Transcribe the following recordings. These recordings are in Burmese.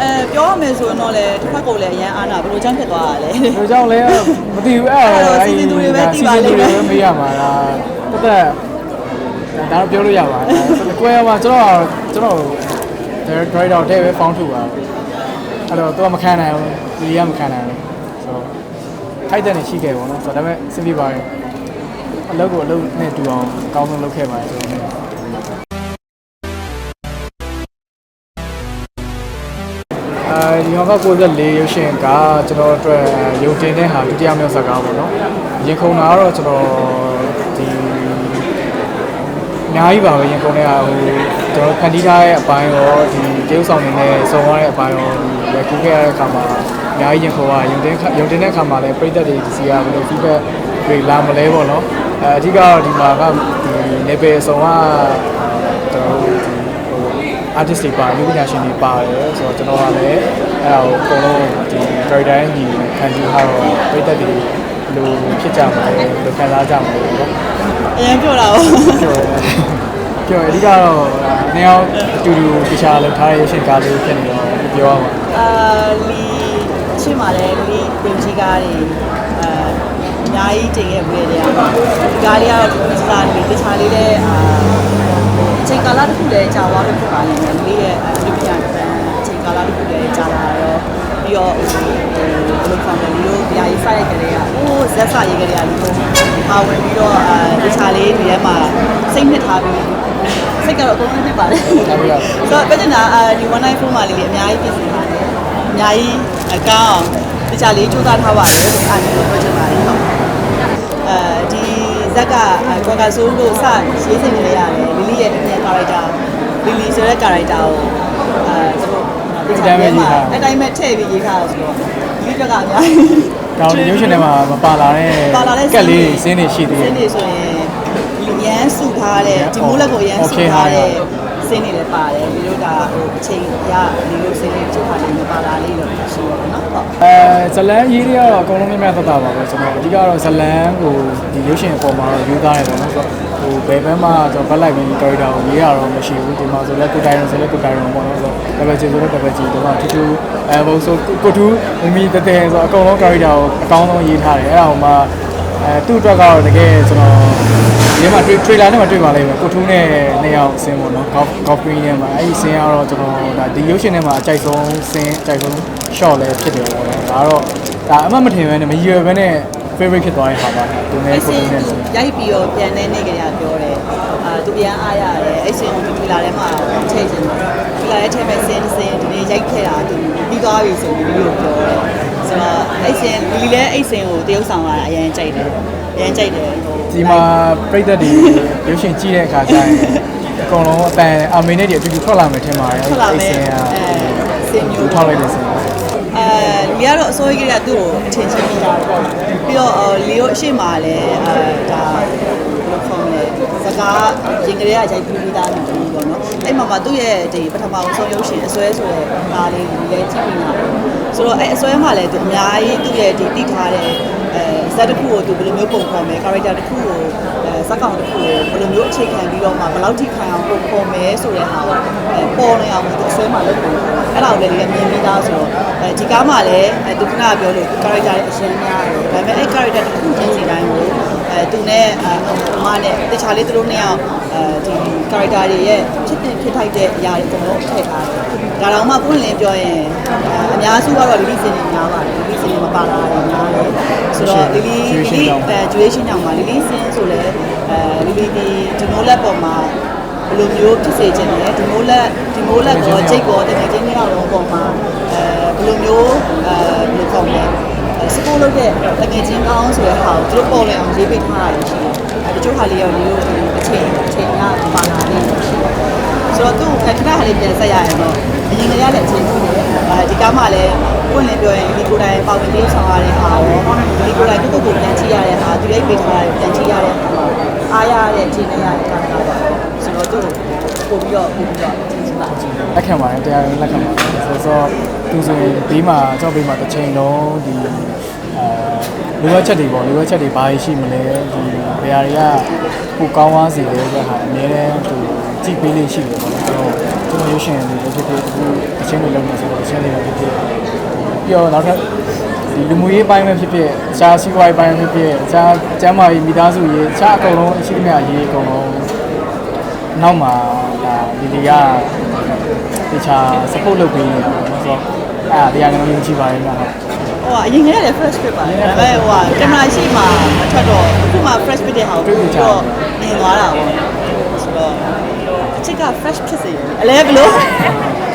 အဲပြောရမယ်ဆိုရင်တော့လေတစ်ဖက်ကလည်းအရန်အားနာဘယ်လိုကြောင့်ဖြစ်သွားတာလဲဒီကြောင့်လဲမသိဘူးအဲ့အဲ့တော့စီစဉ်သူတွေပဲသိပါလိမ့်မယ်စီစဉ်သူတွေပဲမေးရမှာလားတက်တက်ဒါတော့ပြောလို့ရပါတယ်ကိုယ်ရမှာကျွန်တော်ကျွန်တော် director တော့တဲ့ပဲဖောင်းထုတ်ပါအဲ့တော့သူကမခံနိုင်ဘူးဒီကမခံနိုင်ဘူးဆိုတော့ထိုက်တဲ့နေရှိခဲ့ပေါ့နော်ဆိုတော့ဒါပေမဲ့စဉ်းပြပါတယ်အလုပ်ကိုအလုပ်နဲ့တူအောင်အကောင်းဆုံးလုပ်ခဲ့ပါတယ်ဆိုတော့ အဲဒီဟောက94ရုပ်ရှင်ကကျွန်တော်အတွက်ရုပ်တင်တဲ့ဟာဒုတိယမြောက်ဇာတ်ကားပေါ့နော်ရင်ခုန်တာကတော့ကျွန်တော်ဒီအများကြီးပါပဲရင်ခုန်တဲ့ဟာဟိုကျွန်တော်ဖန်တီးထားတဲ့အပိုင်းရောဒီတရုပ်ဆောင်နေနဲ့စုံရတဲ့အပိုင်းရောဒီရကူခဲ့ရတဲ့အခါမှာအများကြီးရင်ခုန်ကရုပ်တင်ရုပ်တင်တဲ့အခါမှာလည်းပြည်သက်တွေဒီစီကဘယ်လို feedback တွေလာမလဲပေါ့နော်အဲအဓိကတော့ဒီမှာကဒီ level အစုံကကျွန်တော်တို့ဒီ artist တွေပါလူပညာရှင်တွေပါတယ်ဆိုတော့ကျွန်တော်ကလည်းအဲ့ဒါကိုအကုန်လုံးဒီ character နဲ့ညီခံယူထားတော့ပြည်သက်တွေဘယ်လိုဖြစ်ကြမလဲဘယ်လိုခံစားကြမလဲပေါ့အရန်ပြောတာပေါ့ပြောရဲပြောရဲအဓိကတော့နေအောင်အတူတူတခြားလောက်ထားရရှင်ကားလေးဖြစ်နေတော့ပြောရမှာအာလီအရှိမှလည်းလီပင်ကြီးကားတွေအာအများကြီးတင်ခဲ့ပြီးတဲ့နေရာမှာဒီကားလေးကတော့ဒီစားလေးတခြားလေးလည်းအာအချိန်ကာ လတစ်ခုလည်းကြာသွားလို့ဖြစ်ပါလိမ့်မယ်လီရဲ့ဒီပြညာအချိန်ကာလတစ်ခုလည်းကြာလာတော့ပြီးတော့ဟိုဘယ်လိုခေါ်မလဲဒီလိုပြာကြီးစိုက်ရကြတဲ့ကဟိုးဇက်စာရေးကြတဲ့ကဒီလိုပါဝင်ပြီးတော့အာတခြားလေးဒီထဲမှာစိတ်နှစ်ထားပြီးစိတ်ကတော့အကုန်လုံးဖြစ်ပါတယ်ဒါပြီးတော့ဆိုတော့ပြဿနာအာဒီ1 night phone မှာလေးလေးအများကြီးပြင်ဆင်ထားတယ်အများကြီးအကောင်းတခြားလေးစူးစမ်းထားပါတယ်လို့အားမျိုးပြောချင်ပါတယ်ဟုတ်အဲဒီ ဇက်ကကွာကဆိုးလို့စရေးစင်နေရတယ်လီလီရဲ့အမြင် character လီလီဆိုတဲ့ character ကိုအဲသူတို့အတိုင်းပဲထည့်ပြီးရေးထားတာဆိုတော့ဒီဘက်ကအများကြီးတောင်ရုပ်ရှင်ထဲမှာမပါလာတဲ့ပါလာတဲ့ကက်လေးစင်းတွေရှိသေးစတယ်င်းတွေဆိုရင်ဒီရန်စုထားတဲ့ဒီမိုးလက်ကိုရန်စုထားတဲ့ စင်းတွေလည်းပါတယ်ဒီလိုကဟိုအချိန်ရဒီလိုစင်းတွေချုပ်ထားတယ်မပါလာလေးလို့ရှိရပါတော့ဟုတ်အဲဇလန်ရေးတွေကတော့အကုန်လုံးမြတ်မြတ်သက်သာပါပဲကျွန်တော်အဓိကတော့ဇလန်ကိုဒီရုပ်ရှင်အပေါ်မှာတော့ယူသားတယ်ပေါ့နော်ဟိုဘယ်ဘက်မှကျွန်တော်ဘက်လိုက်ပြီး character ကိုရေးရတော့မရှိဘူးဒီမှာဆိုလဲကိုတိုင်ရုံဆိုလဲကိုတိုင်ရုံပေါ့နော်ဆိုတော့ double J ဆိုတော့ double J ဒီမှာထူးထူးအဲဘုံဆိုကိုတူမမီတတဲဆိုအကုန်လုံး character ကိုအကောင်းဆုံးရေးထားတယ်အဲ့ဒါဟိုမှာ အဲသူ့အတွက်ကတော့တကယ်ကျွန်တော်ဒီမှာ trailer နဲ့မှတွေ့ပါလိမ့်မယ်ကိုထူးနဲ့နှစ်ယောက်ဆင်းပေါ့နော် golf golf green နဲ့မှာအဲ့ဒီဆင်းကတော့ကျွန်တော်ဒါဒီရုပ်ရှင်ထဲမှာအကြိုက်ဆုံးဆင်းအကြိုက်ဆုံး shot လည်းဖြစ်တယ်ပေါ့နော်ဒါကတော့ဒါအမှတ်မထင်ပဲနဲ့မရွယ်ပဲနဲ့ favorite ဖြစ်သွားတဲ့ဟာပါသူနဲ့အဲ့ကိုစင်ထူးနဲ့ဆင်းရိုက်ပြီးတော့ပြန်နေနေကြရပြောတယ်အာသူပြန်အားရတယ်အဲ့စင်ကိုဒီလာထဲမှာထည့်ချင်တယ်ဒီလာထဲထဲမဲ့စင်စင်ဒီနေ့ရိုက်ခဲ့တာသူပြီးသွားပြီဆိုပြီးဒီလိုပြောတယ် ဆိုတော့အဲ့စင်လီလည်းအဲ့စင်ကိုတရုပ်ဆောင်လာတာအရင်ကြိုက်တယ်အရင်ကြိုက်တယ်ဟိုဒီမှာပြိတ္တတွေရုပ်ရှင်ကြည့်တဲ့အခါကျရင်အကုန်လုံးအတန်အမေနဲ့တွေအတူတူထွက်လာမယ်ထင်ပါတယ်ထွက်လာမယ်အဲ့ဆင်းကအဲစင်မျိုးထောက်လိုက်တဲ့ဆင်းအဲလီကတော့အစိုးရကသူ့ကိုအထင်ကြီးပြီးတာပေါ့ပြီးတော့အော်လီတို့အရှိမလည်းအဲဒါဘယ်လိုခေါ်မလဲစကားရင်ကလေးကရိုက်ပြီးပြီးသားနေတယ် ပေါ့နော်အဲ့မှာမှသူ့ရဲ့ဒီပထမဆုံးရုပ်ရှင်အစွဲဆိုတဲ့ဒါလေးလီလည်းကြည့်ပြီးတာဆိုတော့အဲ့အစွဲမှာလည်းသူအများကြီးသူ့ရဲ့ဒီတိထားတဲ့အဲဇက်တစ်ခုကိုသူဘယ်လိုမျိုးပုံဖော်မယ် character တစ်ခုကိုအဲဇက်ကောင်တစ်ခုကိုဘယ်လိုမျိုးအခြေခံပြီးတော့မှဘယ်လောက်ထိခံအောင်ပုံဖော်မယ်ဆိုတဲ့ဟာကိုအဲပေါ်နေအောင်သူအစွဲမှာလုပ်တယ်အဲ့ဒါကိုလည်းလီလည်းမြင်ပြီးသားဆိုတော့အဲဒီကားမှာလည်းအဲသူကပြောလို့ character တွေအရှင်များတယ်ဒါပေမဲ့အဲ့ character တစ်ခုချင်းစီတိုင်းကိုအဲသူနဲ့အ မနဲ့တခြားလေးသူတို့နှစ်ယောက်အဲဒီ character တွေရဲ့ဖြစ်တဲ့ဖြစ်ထိုက်တဲ့အရာတွေအကုန်လုံးထည့်ထားတယ်ဒါတော့မှပွင့်လင်းပြောရင်အများစုကတော့လီလီစင်နေများပါတယ်လီလီစင်နေမပါလာတာများတယ်ဆိုတော့လီလီလီလီအဲ duration ကြောင့်ပါလီလီစင်ဆိုလဲအဲလီလီဒီဒီမိုးလက်ပေါ်မှာဘယ်လိုမျိုးဖြစ်စေချင်လဲဒီမိုးလက်ဒီမိုးလက်ကောဂျိတ်ကောတကယ်ချင်းတွေတော့ပေါ်မှာအဲဘယ်လိုမျိုးအဲဘယ်လိုခေါ်မလဲစပိုးလုပ်တဲ့တကယ်ချင်းကောင်းဆိုတဲ့ဟာကိုသူတို့ပေါ်လဲအောင်ရေးပေးထားတာရှိတယ်အဲ တချို့ဟာလေးရောဒီလိုအချိန်အချိန်ကပါလာတယ်ရှိတယ်ဆိုတော့သူ့ခက်ခဏဟာလေးပြန်ဆက်ရရင်တော့အရင်ကရတဲ့အချိန်ကြီးတယ်အဲဒီကားမှလည်းပွင့်လင်းပြောရင်ဒီကိုယ်တိုင်ပါဝင်ပြီးဆောင်ရတဲ့ဟာရောဒီကိုယ်တိုင်ကိုယ့်ကိုယ်ကိုပြန်ကြည့်ရတဲ့ဟာသူရိုက်ပေးထားတဲ့ပြန်ကြည့်ရတဲ့ဟာမှာအားရတဲ့အချိန်နဲ့ရတဲ့ကားကားပါဆိုတော့သူ့ကိုပို့ပြီးတော့ပို့ပြီးတော့ကြည့်ပါကြည့်လက်ခံပါတယ်တရားရင်လက်ခံပါတယ်ဆိုတော့သူဆိုရင်ဘေးမှာကြောက်ဘေးမှာတစ်ချိန်လုံးဒီအဲ လိုအပ်ချက်တွေပေါ့လိုအပ်ချက်တွေဘာရှိမလဲဒီဘယ်ဟာတွေကပိုကောင်းသွားစေလဲဆိုတဲ့ဟာအများနဲ့သူကြည့်ပေးလေးရှိတယ်ပေါ့နော်ကျွန်တော်ရုပ်ရှင်တွေလည်းဖြစ်ဖြစ်အခုအချင်းတွေလုပ်နေဆိုတော့အချင်းတွေလည်းဖြစ်ဖြစ်ပြီးတော့နောက်ထပ်ဒီလူမှုရေးပိုင်းပဲဖြစ်ဖြစ်အခြားစီးပွားရေးပိုင်းပဲဖြစ်ဖြစ်အခြားကျန်းမာရေးမိသားစုရေးအခြားအကုန်လုံးအရှိသမျှရေးအကုန်လုံးနောက်မှာဒါဒီဒီကတခြား support လုပ်ပေးနေတာပေါ့နော်ဆိုတော့အဲ့ဒါတရားကျွန်တော်ယုံကြည်ပါတယ်ဗျာ ဟုတ်ဟိုကအရင်ကတည်းကလည်း fresh fit ပါတယ်ဒါပေမဲ့ဟိုကကင်မရာရှိမှမထွက်တော့အခုမှ fresh fit တဲ့ဟာကိုပြီးတော့မြင်သွားတာပေါ့ဆိုတော့အချစ်က fresh ဖြစ်စေတယ်အလဲဘလို့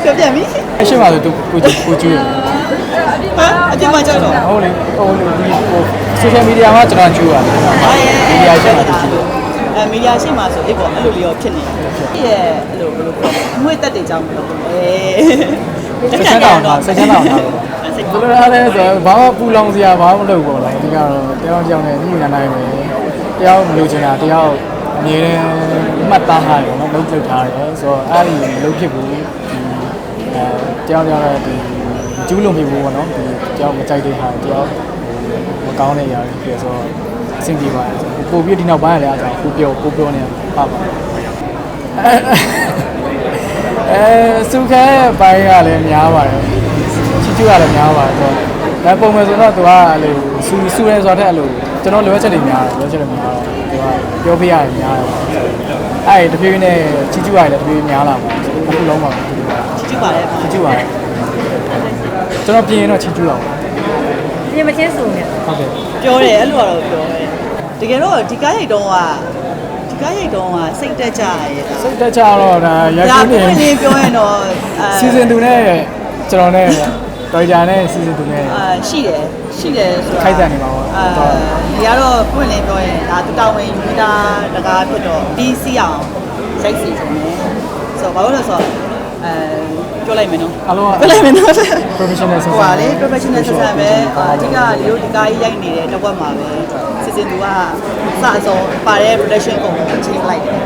ပြောပြပြီအရှိမှဆိုသူကိုကြည့်ကိုကြည့်ရဟမ်အပြင်မှာကြောက်တော့ဟုတ်လေဟိုလေဒီဟို social media မှာကျွန်တော်ကြည့်ရတယ်ဟာရဲ့မီဒီယာရှိမှကြည့်တယ်အဲမီဒီယာရှိမှဆိုအေးပေါ့အဲ့လိုလေးရောဖြစ်နေတယ်ပြည့်ရဲ့အဲ့လိုဘယ်လိုပြောအမွေတက်တွေကြောင်းမလို့အေးစိတ်ချမ်းသာအောင်စိတ်ချမ်းသာအောင်ထား ဘယ်လိုလဲဆိုတော့ဘာမှပူလောင်စရာဘာမှမလုပ်ဘူးလားဒီကတော့တယောက်တစ်ယောက်နဲ့ညှိနှိုင်းနိုင်မယ်တယောက်မလို့ချင်တာတယောက်အမြဲတမ်းမှတ်သားထားတယ်နော်လုံးပြုတ်ထားတယ်ဆိုတော့အဲ့ဒီမလုပ်ဖြစ်ဘူးဒီအဲတယောက်တယောက်လည်းဒီကျူးလွန်ပြီဘူးပေါ့နော်ဒီတယောက်မကြိုက်တဲ့ဟာတယောက်မကောင်းတဲ့ຢာတွေဖြစ်ဆိုတော့အဆင်ပြေပါတယ်ပို့ပြီးဒီနောက်ပိုင်းလည်းအားကြောင့်ကိုပြောကိုပြောနေတာပါပါအဲစုခဲပိုင်းကလည်းများပါတယ် ချီချူကလည်းများပါတယ်ဆိုတော့ဒါပုံမှန်ဆိုတော့သူကအဲ့လိုစူစူရဲဆိုတော့အဲ့လိုကျွန်တော်လိုအပ်ချက်တွေများတယ်လိုအပ်ချက်တွေများတော့သူကပြောပြရတယ်များတယ်အဲ့ဒီတဖြည်းဖြည်းနဲ့ချီချူကလည်းတဖြည်းဖြည်းများလာပါအခုလုံးပါဘူးချစ်ချူပါတယ်ချီချူပါတယ်ကျွန်တော်ပြင်ရင်တော့ချီချူအောင်ပြင်မချင်းစုံနေဟုတ်တယ်ပြောတယ်အဲ့လိုကတော့ပြောတယ်တကယ်တော့ဒီကားရိုက်တုံးကဒီကားရိုက်တုံးကစိတ်တက်ကြရဲ့ဒါစိတ်တက်ကြတော့ဒါရိုက်ဒါပြီးပွင့်နေလေးပြောရင်တော့အဲစီဇန်2နဲ့ကျွန်တော်နဲ့ ဒေါက်တာနဲ့စီဇန်2နဲ့အာရှိတယ်ရှိတယ်ဆိုတာခိုက်တန်နေမှာပေါ့အာဒီကတော့ပွင့်လေးပြောရင်ဒါတူတောင်းဝင်ယူတာတကားဖြစ်တော့ပြီးစီအောင်ရိုက်စီခြင်းနဲ့ဆိုတော့ဘာလို့လဲဆိုတော့အဲပြောလိုက်မယ်နော်အားလုံးကပြောလိုက်မယ်နော် professional ဆက်ဆံဟိုပါလေ professional ဆက်ဆံပဲအာအဓိကလီယိုဒီကားကြီးရိုက်နေတဲ့တစ်ဝက်မှာပဲစီစဉ်သူကစအစုံပါတဲ့ production ကုန်ကိုချိန်လိုက်တယ်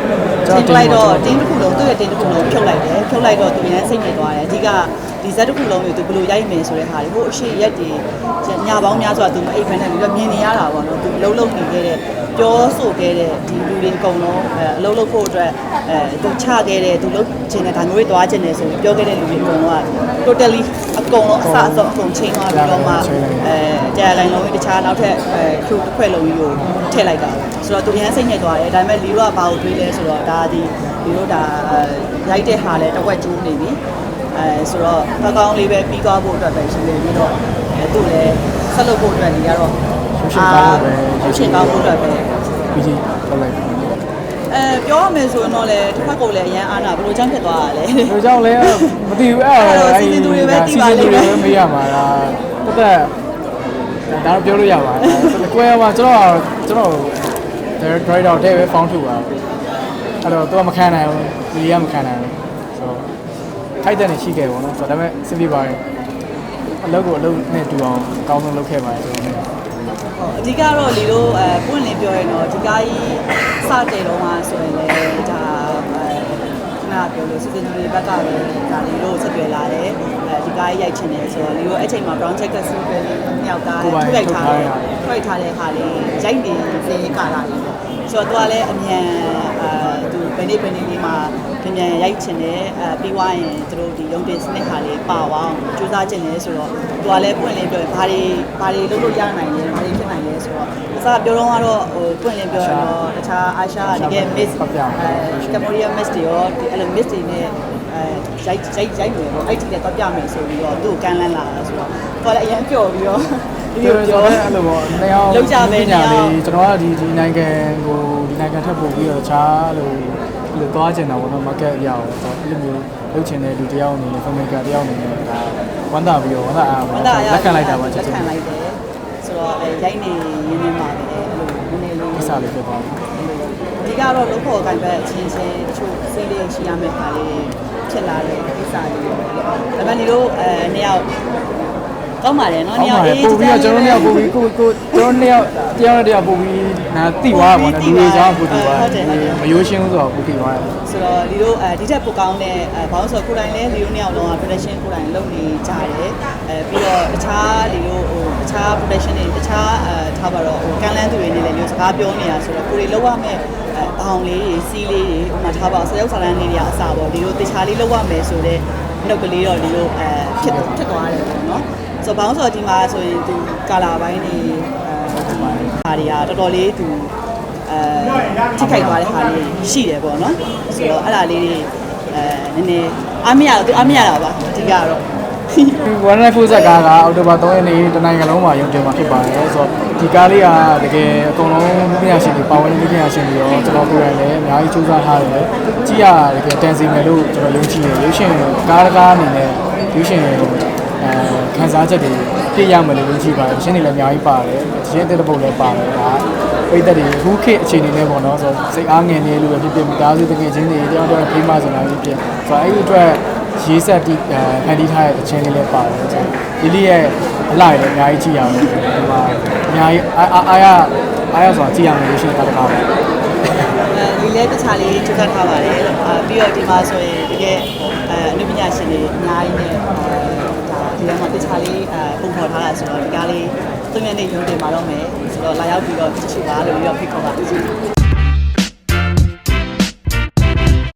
ချိန်လိုက်တော့တင်းတစ်ခုလုံးသူ့ရဲ့တင်းတစ်ခုလုံးဖြုတ်လိုက်တယ်ဖြုတ်လိုက်တော့သူရန်စိတ်နေသွားတယ်အဓိက ဒီဇက်တစ်ခုလုံးကိုသူဘယ်လိုရိုက်မယ်ဆိုတဲ့ဟာတွေဟိုအရှိရက်တွေညာပေါင်းများစွာသူမအိပ်ဖက်နဲ့ပြီးတော့မြင်နေရတာပေါ့နော်သူအလုံးလုံးနေခဲ့တဲ့ပြောဆိုခဲ့တဲ့ဒီလူတွေအကုန်လုံးအဲအလုံးလုံးဖို့အတွက်အဲသူချခဲ့တဲ့သူလုံးချင်တဲ့ဒါမျိုးတွေသွားချင်တယ်ဆိုပြီးပြောခဲ့တဲ့လူတွေအကုန်လုံးက totally အကုန်လုံးအစအစုံအကုန်ချိန်သွားပြီးတော့မှအဲကြာလိုင်းလုံးကြီးတခြားနောက်ထပ်အဲ crew တစ်ခွက်လုံးကြီးကိုထည့်လိုက်တာဆိုတော့သူရန်စိတ်ညစ်သွားတယ်ဒါပေမဲ့လီတို့ကဘာကိုတွေးလဲဆိုတော့ဒါဒီလီတို့ဒါရိုက်တဲ့ဟာလဲတစ်ခွက်ကျိုးနေပြီ အဲဆိုတော့ကောင်းကောင်းလေးပဲပြီးသွားဖို့အတွက်ပဲရှိနေပြီးတော့အဲသူ့လည်းဆက်လုပ်ဖို့အတွက်နေရတော့ရှင်ကောင်းဖို့အတွက်ပဲပြီးကြီးထုတ်လိုက်အဲပြောရမယ်ဆိုရင်တော့လေတစ်ဖက်ကလည်းအရန်အားနာဘယ်လိုချမ်းဖြစ်သွားတာလဲလူကြောင့်လည်းမသိဘူးအဲ့အဲ့တော့စီစဉ်သူတွေပဲသိပါလိမ့်မယ်စီစဉ်သူတွေပဲမေးရမှာလားတက်တက်ဒါတော့ပြောလို့ရပါတယ်ကိုယ်ကကျွန်တော်ကျွန်တော် driver တဲ့ပဲ found ထုတ်ပါအဲ့တော့သူကမခံနိုင်ဘူးဒီကမခံနိုင်ဘူးဆိုတော့ ထိုက်တဲ့နေရှိခဲ့ပေါ့နော်ဆိုတော့ဒါပေမဲ့စင်ပြပါတယ်အလုပ်ကိုအလုပ်နဲ့တူအောင်အကောင်းဆုံးလုပ်ခဲ့ပါတယ်ဆိုတော့အဓိကတော့လီတို့အဲပွင့်လင်းပြောရင်တော့ဒီကားကြီးစတဲ့တော့မှဆိုရင်လည်းဒါအဲခဏပြောလို့စီစဉ်သူတွေဘက်ကလည်းဒါလီတို့ဆက်တွေ့လာတယ်အဲဒီကားကြီးရိုက်ချင်တယ်ဆိုတော့လီတို့အဲ့ချိန်မှာ brown jacket စီးပဲလေးမြောက်ကားထုတ်လိုက်ထားတယ်ထုတ်ထားတဲ့ဟာလေးရိုက်နေတဲ့ကာလာလေးဆိုတော့သူကလည်းအမြန်အဲသူ ဘယ်နေ့ဘယ်နေ့လေးမှာပြန်ပြန်ရိုက်ချင်တယ်အဲပြီးွားရင်သူတို့ဒီရုံတင်စနစ်ဟာလေးပါအောင်စူးစမ်းချင်တယ်ဆိုတော့သူကလည်းပွင့်လင်းပြောရင်ဘာတွေဘာတွေလုပ်လို့ရနိုင်လဲဘာတွေဖြစ်နိုင်လဲဆိုတော့အစားပြောတော့ကတော့ဟိုပွင့်လင်းပြောရင်တော့တခြားအာရှတကယ် miss အဲကမ္ဘောဒီးယား miss တွေရောဒီအဲ့လို miss တွေနဲ့အဲရိုက်ရိုက်ရိုက်မယ်ပေါ့အဲ့ဒီလည်းတော့ပြမယ်ဆိုပြီးတော့သူ့ကိုကမ်းလှမ်းလာတာဆိုတော့သူကလည်းအရင်ပျော်ပြီးတော့ ဒီပြောလိုပြောပြောအဲ့လိုပေါ့နေအောင်လောက်ကြပဲနေအောင်လေးကျွန်တော်ကဒီဒီနိုင်ငံကိုဒီနိုင်ငံထပ်ပို့ပြီးတော့တခြားလိုလိုသွားကျင်တာပေါ့နော် market ရအောင်ဆိုတော့အဲ့လိုမျိုးလုပ်ချင်တဲ့လူတယောက်အနေနဲ့ filmmaker တယောက်အနေနဲ့ဒါဝမ်းသာပြီးတော့ဝမ်းသာအားပါဝမ်းသာရလက်ခံလိုက်တာပါချက်လက်ချင်းခံလိုက်တယ်ဆိုတော့အဲရိုက်နေရင်းနေမှာပဲအဲ့လိုနည်းနည်းလေးကိစ္စလေးဖြစ်သွားတယ်အဓိကတော့လို့ခေါ်ကိုင်ပဲအချင်းချင်းတချို့စီးလေးရှိရမယ့်ခါလေးဖြစ်လာတဲ့ကိစ္စလေးတွေဒါပေမဲ့ဒီလိုအဲနှစ်ယောက် ကောင်းပါတယ်နော်ဟုတ်နှစ်ယောပါက်တယ်ပို့ပြီးတော့ကျွန်တော်တို့ကပို့ပြီးကိုကိုကျွန်တော်တို့တယောက်နဲ့တယောက်ပို့ပြီးနာတိသွားပါတော့လူတွေကြောင်းပို့ပြီးသွားမရိုးရှင်းဘူးဆိုတော့ပို့ပြီးသွားတယ်ဆိုတော့ဒီလိုအဲဒီထက်ပိုကောင်းတဲ့အဲဘာလို့ဆိုတော့ကိုယ်တိုင်လည်းဒီလိုနှစ်ယောက်လုံးက production ကိုယ်တိုင်လုပ်နေကြတယ်အဲပြီးတော့တခြားဒီလိုဟိုတခြား production တွေတခြားအဲထားပါတော့ဟိုကန်လန်းသူတွေနဲ့လည်းဒီလိုစကားပြောနေတာဆိုတော့ကိုယ်တွေလောက်ရမယ့်အဲအဲဘောင်လေးတွေစီးလေးတွေဥပမာထားပါစရုပ်ဆာလန်လေးတွေကအစားပေါ့ဒီလိုတခြားလေးလောက်ရမယ်ဆိုတော့နှုတ်ကလေးတော့ဒီလိုအဲဖြစ်ဖြစ်သွားတယ်ပေါ့နော် ဆိုတော့ဘောင်းဆိုဒီမှာဆိုရင်သူကာလာပိုင်းတွေအဲဒီဟာတွေကတော်တော်လေးသူအဲထိခိုက်သွားတဲ့ဟာလေးရှိတယ်ပေါ့နော်ဆိုတော့အဲ့ဒါလေးတွေအဲနည်းနည်းအားမရတော့သူအားမရတာပါအဓိကတော့ဝမ်းနဲ့ဖိုးဆက်ကားကအောက်တိုဘာ3ရက်နေ့တနိုင်ငံလုံးမှာရုံတင်မှာဖြစ်ပါတယ်ဆိုတော့ဒီကားလေးကတကယ်အကုန်လုံးလူပညာရှင်တွေပါဝင်လူပညာရှင်တွေရောကျွန်တော်ကိုယ်တိုင်လည်းအများကြီးစူးစမ်းထားတယ်ကြည့်ရတကယ်တန်စီမယ်လို့ကျွန်တော်ယုံကြည်တယ်ရုပ်ရှင်ကားကားအနေနဲ့ရုပ်ရှင်အဲ ခန်းစားချက်တွေပြည့်ရမယ်လို့ယုံကြည်ပါတယ်ရှင်တွေလည်းအများကြီးပါတယ်ရှင်းတဲ့ပုတ်လည်းပါတယ်ဒါပိတ်သက်တွေအခုခေတ်အခြေအနေနဲ့ပေါ့နော်ဆိုတော့စိတ်အားငယ်နေလို့ပဲဖြစ်ဖြစ်မိသားစုတကယ်ချင်းတွေတယောက်တယောက်ဖိမဆိုတာဖြစ်ဖြစ်ဆိုတော့အဲ့ဒီအတွက်ရေးဆက်တီးဖန်တီးထားတဲ့တခြင်းလေးလည်းပါတယ်ဆိုတော့ဒီလေးရဲ့အလိုက်လည်းအများကြီးကြည့်ရအောင်ဒီမှာအများကြီးအားအားအားရအားရဆိုတာကြည့်ရမယ်လို့ရှိရင်တတ်တာပါအဲဒီလဲတခြားလေးထုတ်ထားပါတယ်အာပြီးတော့ဒီမှာဆိုရင်တကယ်အဲအနုပညာရှင်တွေအများကြီးနဲ့အဲ ဒါဒီထဲမှာတခြားလေးအဲပုံဖော်ထားတာဆိုတော့ဒီကားလေးသုံးရက်နေရုံတင်มาတော့မယ်ဆိုတော့လာရောက်ပြီးတော့ကြည့်ရှုပါလို့ပြီးတော့ဖိတ်ခေါ်ပါတယ်